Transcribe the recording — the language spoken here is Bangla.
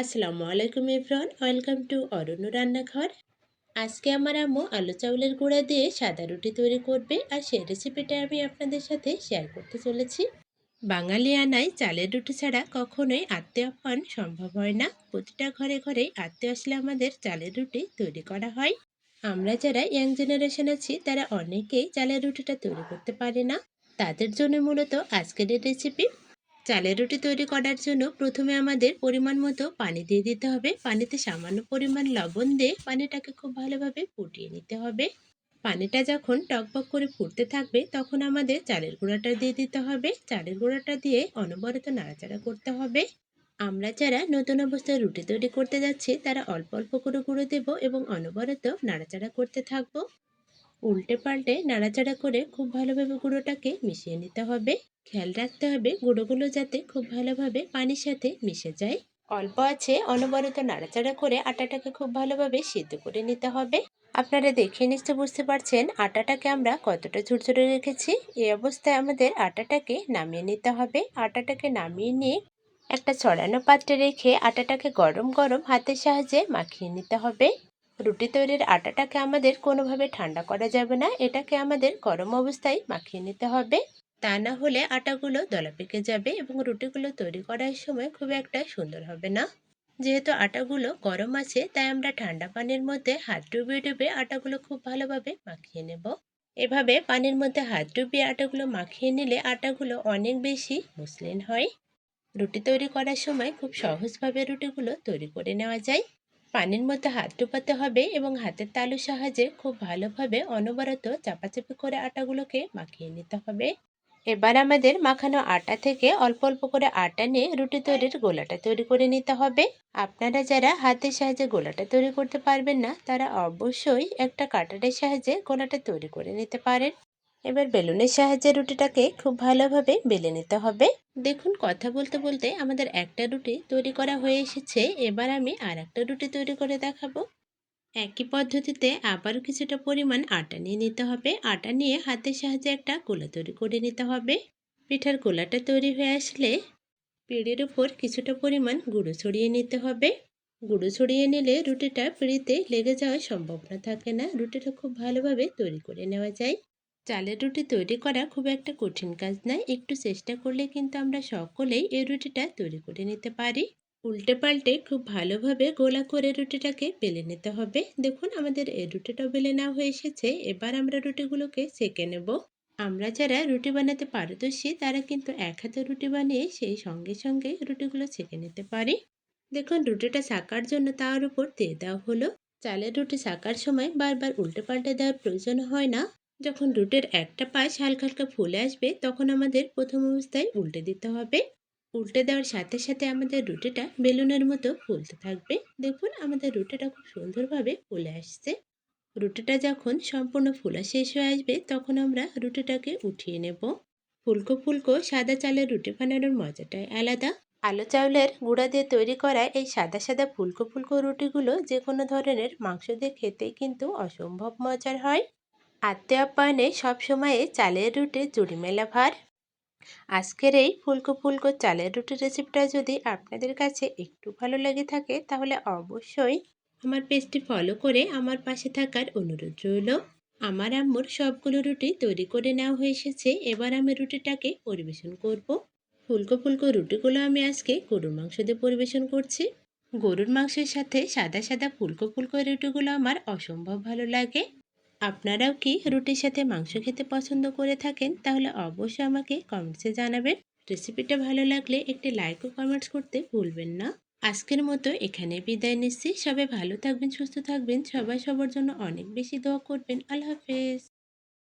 আসসালামু আলাইকুম এভরিওয়ান, ওয়েলকাম টু অরণ্য রান্নাঘর। আজকে আমার আম্মু আলু চাউলের গুঁড়া দিয়ে সাদা রুটি তৈরি করবে আর সেই রেসিপিটা আমি আপনাদের সাথে শেয়ার করতে চলেছি। বাঙালি আনায় চালের রুটি ছাড়া কখনোই আত্মীয় আপ্যায়ন সম্ভব হয় না। প্রতিটা ঘরে ঘরে আত্মীয় আসলে আমাদের চালের রুটি তৈরি করা হয়। আমরা যারা ইয়াং জেনারেশন আছি, তারা অনেকেই চালের রুটিটা তৈরি করতে পারে না। তাদের জন্য মূলত আজকের রেসিপি চালের রুটি তৈরি করার জন্য প্রথমে আমাদের পরিমাণ মতো পানি দিয়ে দিতে হবে। পানিতে সামান্য পরিমাণ লবণ দিয়ে পানিটাকে খুব ভালোভাবে ফুটিয়ে নিতে হবে। পানিটা যখন টকবক করে ফুটতে থাকবে, তখন আমাদের চালের গুঁড়াটা দিয়ে দিতে হবে। চালের গুঁড়াটা দিয়ে অনবরত নাড়াচাড়া করতে হবে। আমরা যারা নতুন অবস্থায় রুটি তৈরি করতে যাচ্ছি, তারা অল্প অল্প করে গুঁড়ো দেবো এবং অনবরত নাড়াচাড়া করতে থাকব। উল্টে পাল্টে নাড়াচাড়া করে খুব ভালোভাবে গুঁড়োটাকে মিশিয়ে নিতে হবে। খেয়াল রাখতে হবে গুঁড়োগুলো যাতে খুব ভালোভাবে পানির সাথে মিশে যায়। অল্প আছে অনবরত নাড়াচাড়া করে আটাটাকে খুব ভালোভাবে সিদ্ধ করে নিতে হবে। আপনারা দেখে নিশ্চয় বুঝতে পারছেন আটাটাকে আমরা কতটা ঝুরঝুরে রেখেছি। এই অবস্থায় আমাদের আটাটাকে নামিয়ে নিতে হবে। আটাটাকে নামিয়ে নিয়ে একটা ছড়ানো পাত্রে রেখে আটাটাকে গরম গরম হাতের সাহায্যে মাখিয়ে নিতে হবে। রুটি তৈরির আটাটাকে আমাদের কোনোভাবে ঠান্ডা করা যাবে না, এটাকে আমাদের গরম অবস্থায় মাখিয়ে নিতে হবে। তা না হলে আটাগুলো দলা পেকে যাবে এবং রুটিগুলো তৈরি করার সময় খুব একটা সুন্দর হবে না। যেহেতু আটাগুলো গরম আছে, তাই আমরা ঠান্ডা পানির মধ্যে হাত ডুবিয়ে ডুবিয়ে আটাগুলো খুব ভালোভাবে মাখিয়ে নেব। এভাবে পানির মধ্যে হাত ডুবিয়ে আটাগুলো মাখিয়ে নিলে আটাগুলো অনেক বেশি মসৃণ হয়। রুটি তৈরি করার সময় খুব সহজভাবে রুটিগুলো তৈরি করে নেওয়া যায়। পানির মধ্যে হাত ডুবাতে হবে এবং হাতের তালুর সাহায্যে খুব ভালোভাবে অনবরত চাপাচাপি করে আটাগুলোকে মাখিয়ে নিতে হবে। এবার আমাদের মাখানো আটা থেকে অল্প অল্প করে আটা নিয়ে রুটি তৈরির গোলাটা তৈরি করে নিতে হবে। আপনারা যারা হাতের সাহায্যে গোলাটা তৈরি করতে পারবেন না, তারা অবশ্যই একটা কাটারের সাহায্যে গোলাটা তৈরি করে নিতে পারেন। এবার বেলুনের সাহায্যে রুটিটাকে খুব ভালোভাবে বেলে নিতে হবে। দেখুন, কথা বলতে বলতে আমাদের একটা রুটি তৈরি করা হয়ে এসেছে। এবার আমি আর একটা রুটি তৈরি করে দেখাবো। একই পদ্ধতিতে আবারও কিছুটা পরিমাণ আটা নিয়ে নিতে হবে। আটা নিয়ে হাতের সাহায্যে একটা গোলা তৈরি করে নিতে হবে। পিঠার গোলাটা তৈরি হয়ে আসলে পিড়ির উপর কিছুটা পরিমাণ গুঁড়ো ছড়িয়ে নিতে হবে। গুঁড়ো ছড়িয়ে নিলে রুটিটা পিড়িতে লেগে যাওয়ার সম্ভাবনা থাকে না। রুটিটা খুব ভালোভাবে তৈরি করে নেওয়া যায়। চালের রুটি তৈরি করা খুব একটা কঠিন কাজ নয়। একটু চেষ্টা করলে কিন্তু আমরা সকলেই এই রুটিটা তৈরি করে নিতে পারি। উল্টে পাল্টে খুব ভালোভাবে গোলা করে রুটিটাকে বেলে নিতে হবে। দেখুন, আমাদের এই রুটিটাও বেলে নেওয়া হয়ে এসেছে। এবার আমরা রুটিগুলোকে সেঁকে নেব। আমরা যারা রুটি বানাতে পারদর্শী, তারা কিন্তু এক হাতে রুটি বানিয়ে সেই সঙ্গে সঙ্গে রুটিগুলো ছেঁকে নিতে পারি। দেখুন, রুটিটা ছাকার জন্য তার উপর দিয়ে দেওয়া হলো। চালের রুটি ছাকার সময় বারবার উল্টে পাল্টে দেওয়ার প্রয়োজন হয় না। যখন রুটের একটা পাশ হালকা হালকা ফুলে আসবে, তখন আমাদের প্রথম অবস্থায় উল্টে দিতে হবে। উল্টে দেওয়ার সাথে সাথে আমাদের রুটিটা বেলুনের মতো ফুলতে থাকবে। দেখুন, আমাদের রুটিটা খুব সুন্দরভাবে ফুলে আসছে। রুটিটা যখন সম্পূর্ণ ফুলা শেষ হয়ে আসবে, তখন আমরা রুটিটাকে উঠিয়ে নেব। ফুলকো ফুলকো সাদা চালের রুটি বানানোর মজাটাই আলাদা। আলো চাউলের গুঁড়া দিয়ে তৈরি করা এই সাদা সাদা ফুলকো ফুলকো রুটিগুলো যে কোনো ধরনের মাংস দিয়ে খেতেই কিন্তু অসম্ভব মজার হয়। আত্মীয় আপ্যায়নে সবসময়ে চালের রুটি জুড়ি মেলা ভার। আজকের এই ফুলকো ফুলকো চালের রুটির রেসিপিটা যদি আপনাদের কাছে একটু ভালো লেগে থাকে, তাহলে অবশ্যই আমার পেজটি ফলো করে আমার পাশে থাকার অনুরোধ রইল। আমার আম্মুর সবগুলো রুটি তৈরি করে নেওয়া হয়ে এসেছে, এবার আমি রুটিটাকে পরিবেশন করব। ফুলকো ফুলকো রুটিগুলো আমি আজকে গরুর মাংস দিয়ে পরিবেশন করছি। গরুর মাংসের সাথে সাদা সাদা ফুলকো ফুলকো রুটিগুলো আমার অসম্ভব ভালো লাগে। আপনারাও কি রুটির সাথে মাংস খেতে পছন্দ করে থাকেন, তাহলে অবশ্যই আমাকে কমেন্টসে জানাবেন। রেসিপিটা ভালো লাগলে একটি লাইক ও কমেন্টস করতে ভুলবেন না। আজকের মতো এখানে বিদায় নিচ্ছি। সবাই ভালো থাকবেন, সুস্থ থাকবেন। সবাই সবার জন্য অনেক বেশি দোয়া করবেন। আল্লাহ হাফেজ।